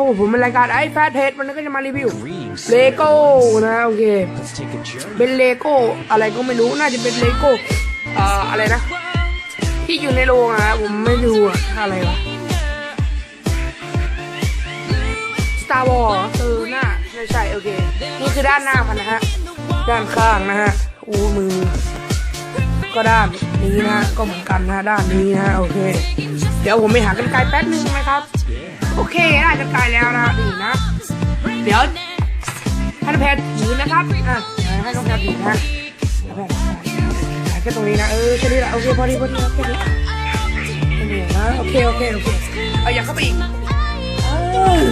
พบกับผมในรายการไอ้แฟร์เพจวันนี้ก็จะมารีวิว Greetings, เลโก้นะโอเค Let's take a journey. เป็นเลโก้อะไรก็ไม่รู้น่าจะเป็นเลโก้เอ่ออะไรนะ ที่อยู่ในโรงอะผมไม่ดูอะอะไรวะ Star Wars เออหน้าใช่ใช่โอเคนี่คือด้านหน้ามันนะฮะด้านข้างนะฮะอู้มือ ก็ด้านนี้นะฮะก็เหมือนกันนะฮะด้านนี้นะฮะโอเค เดี๋ยวผมไปหากันไกลแป๊บนึงนะครับ โอเคได้กันไกลแล้วนะนี่นะ เดี๋ยวให้น้องแพทถือนะครับอะให้น้องแพทถือนะแพทแค่ตรงนี้นะเออแค่นี้แหละโอเคพอดีพอดีแค่นี้นี้นะโอเคโอเคโอเคเอาอยากเข้าไปอีกเออ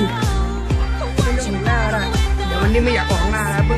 ไม่ต้องเห็นหน้าก็ได้เดี๋ยววันนี้ไม่อยากออกหน้าแล้วเพิ่ง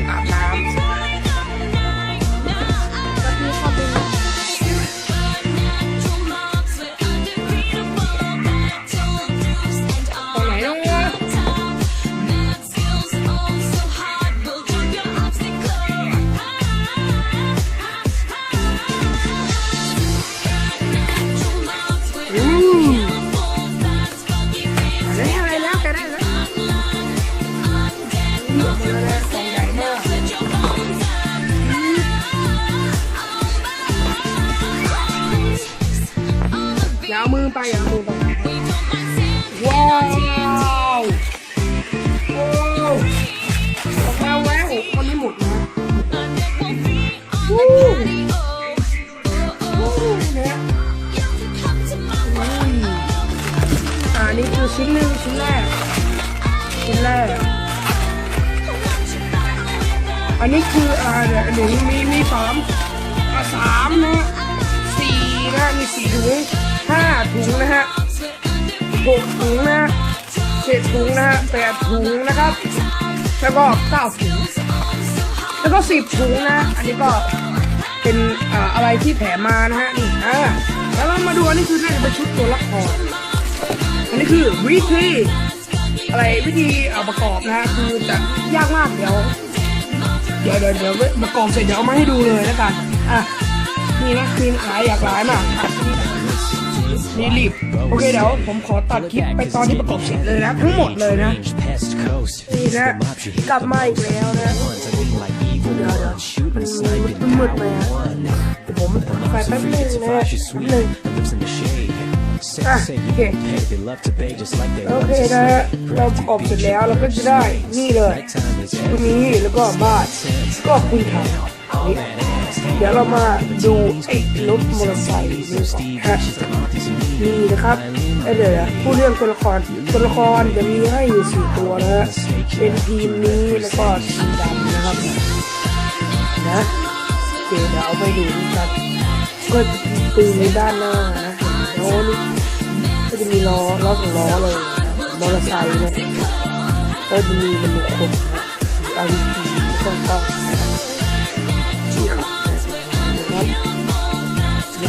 อย่าเอามือไปอย่าเอามือไว้าวโอ้ออกมาแล้วคนนี้หมดนะวู้วู้เนี่ยอืมอ่านี่คือชิ้นหนึ่งชิ้นแรกชิ้นแรกอันนี้คืออ่าเดี๋ยวหนึ่งมีมีสามอ่าสามนะสี่นะมีสี่ถุง ห้าถุงนะฮะหกถุงนะเจ็ดถุงนะฮะแปดถุงนะครับ แล้วก็เก้าถุง แล้วก็สิบถุงนะ อันนี้ก็เป็นออะไรที่แถมมานะฮะนี่อ่าแล้วเรามาดูอันนี้คือน่าจะเป็นชุดตัวละครอันนี้คือวิธีอะไรวิธีเอาประกอบนะฮะคือจะยากมากเดี๋ยวเดี๋ยวเดี๋ยวเดี๋ยวประกอบเสร็จเดี๋ยวเอามาให้ดูเลยแล้วกันอะนี่นะคือหลายอยากหลายมากอะ นี่รีบ โอเคเดี๋ยวผมขอตัดคลิปไปตอนที่ประกอบเสร็จเลยนะ ทั้งหมดเลยนะ นี่นะ กลับมาอีกแล้วนะ เดี๋ยวดมันมืดไปนะผมไปแป๊บนึงนะหนึ่งอ่โอเคโอเคนะเราประกอบเสร็จแล้วเราก็จะได้นี่เลยตัวนี้แล้วก็บ้านก็คุณทำนี่ ดี๋ยวเรามาดูไอ้รถมอเตอร์ไซค์นี่ก่อนฮะนี่นะครับเอ้เดี๋ยวนะพูดเรื่องตัวละครตัวละครจะมีให้อยู่สี่ตัวนะฮะเป็นทีมนี้แล้วก็ทีมดำนะครับนะเดี๋ยวเอาไปดูกันก็จะมีปืนในด้านหน้านะเห็นไหมโอ้นี่ก็จะมีล้อล้อสองล้อเลยนะมอเตอร์ไซค์เนี่ยก็จะมีมันมีคมนะอารีพีก็ต้อง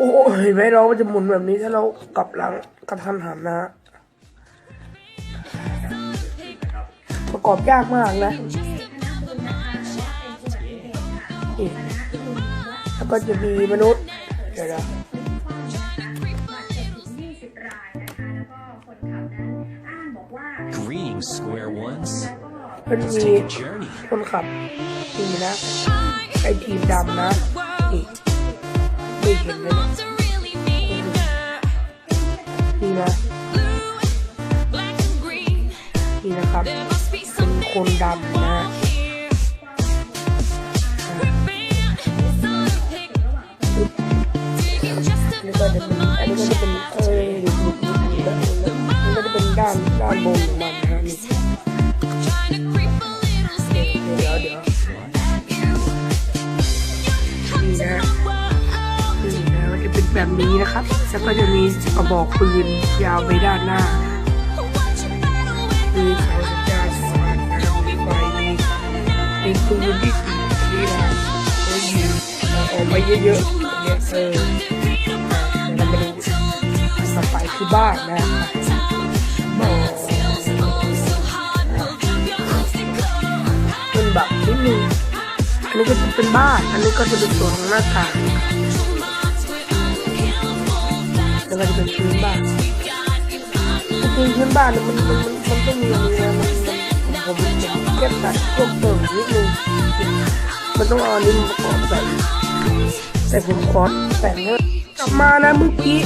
โอ้โหเห็นไหมล้อมันจะหมุนแบบนี้ถ้าเรากลับหลังกระทันหันนะฮะประกอบยากมากนะนี่แล้วก็จะมีมนุษย์เดี๋ยวนะ20รายนะคะแล้วก็คนขับนั้นอ้างบอกว่า Greetings, square ones. มัน Let's มี take a journey. คนขับนี่นะไอทีมดำนะนี่ไม่ เห็นเลยนะนี่นะนี่นะครับเป็นคนดำนะนนี้ก็จะเป็นอันนี้ก็จะเป็นเอ้ยหลุดหลุดหลุดหลุดหลุดมันก็จะเป็นด้านด้านบนนะ แล้วก็จะมีกระบอกปืนยาวไปด้านหน้ามีเสาสัญญาณสองอันนะมีปืนที่สีนี่นะแล้วยิงออกไปเยอะๆอย่างเงี้ยเออเดี๋ยวเรามาดูต่อไปคือบ้านนะบ้านเป็นแบบนิดนึงอันนี้ก็จะเป็นบ้าน อันนี้ก็จะเป็นส่วนของหน้าต่าง แล้วก็จะเป็นพื้นบ้านจริงพื้นบ้านนะมันมันมันมันต้องมีอะไรนะมันมันผมแค่ตัดพิ่มเติมนิดนึงมันต้องเอาอันนี้มาประกอบใส่แต่ผมขอแต่งเนี่ยกลับมานะเมื่อกี้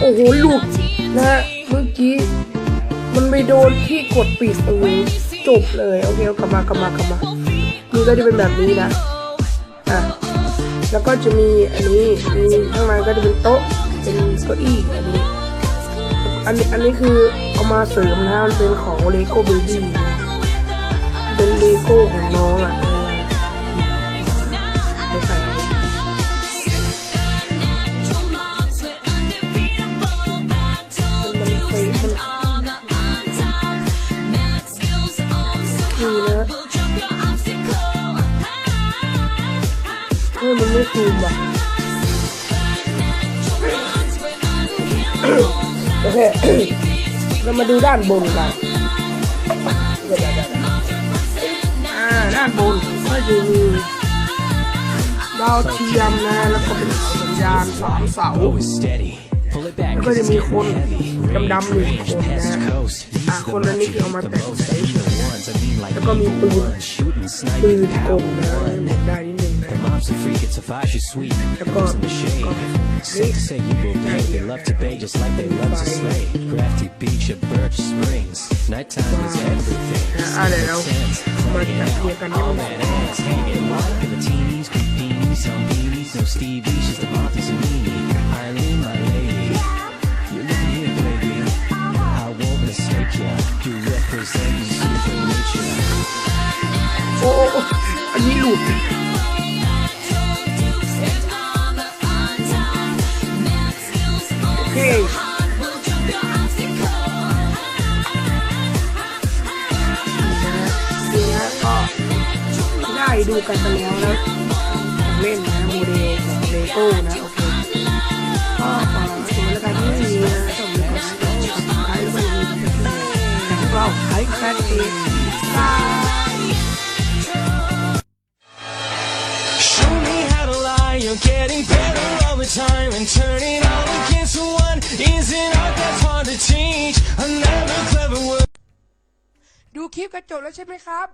โอ้โหหลุดนะฮะเมื่อกี้มันไปโดนที่กดปิดโอ้โหจบเลยโอเคกลับมากลับมากลับมานี่ก็จะเป็นแบบนี้นะอะแล้วก็จะมีอันนี้มีข้างในก็จะเป็นโต๊ะ เป็นเก้าอี้อันนี้ อันนี้อันนี้คือเอามาเสริมนะมันเป็นของเลโก้เบบี้เป็นเลโก้ของน้องอะเออไปใส่เอามันมันเคยมันคือนะเฮ้ยมันไม่คูมว่ะ โอเค เรามาดูด้านบนกันอ่าด้านบนก็จะมีดาวเทียมนะแล้วก็เป็นสัญญาณสามเสาแล้วก็จะมีคนดำๆหนึ่งคนนะอะคนนั้นนี่คือเอามาแต่งใส่แล้วก็มีปืนปืนกลมนะได้นิดนึงนะแล้วก็ say to say you will pay. They love to pay just like they love to slay. Crafty beach at Birch Springs. Nighttime is everything. I don't know. All that ass hanging out. Pilatini's, Creepinis, Humpinis, no Stevie's, just the Montes and Nini. Eileen, my lady. You're looking here, baby. I won't mistake ya. You represent the super nature. Oh, I need. ดูกันไปแล้วนะของเล่นนะโมเดลของเลโก้นะโอเคก็ขอตัวแล้วกันที่มีนะสำหรับการติดตามแล้วก็อย่าลืมกดไลค์แต่พวกเราไลค์แฟนเพจบาย I'm getting better all the time And turning all against one is an art that's hard to teach Another clever word ดูคลิปกันจบแล้วใช่ไหมครับ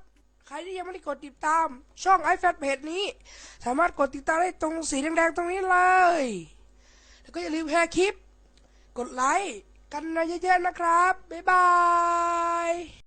ใครที่ยังไม่ได้กดติดตาม ช่องไอแฟเพจนี้ สามารถกดติดตามได้ตรงสีแดงๆตรงนี้เลย แล้วก็อย่าลืมแชร์คลิป กดไลค์กันเยอะๆนะครับ บ๊ายบาย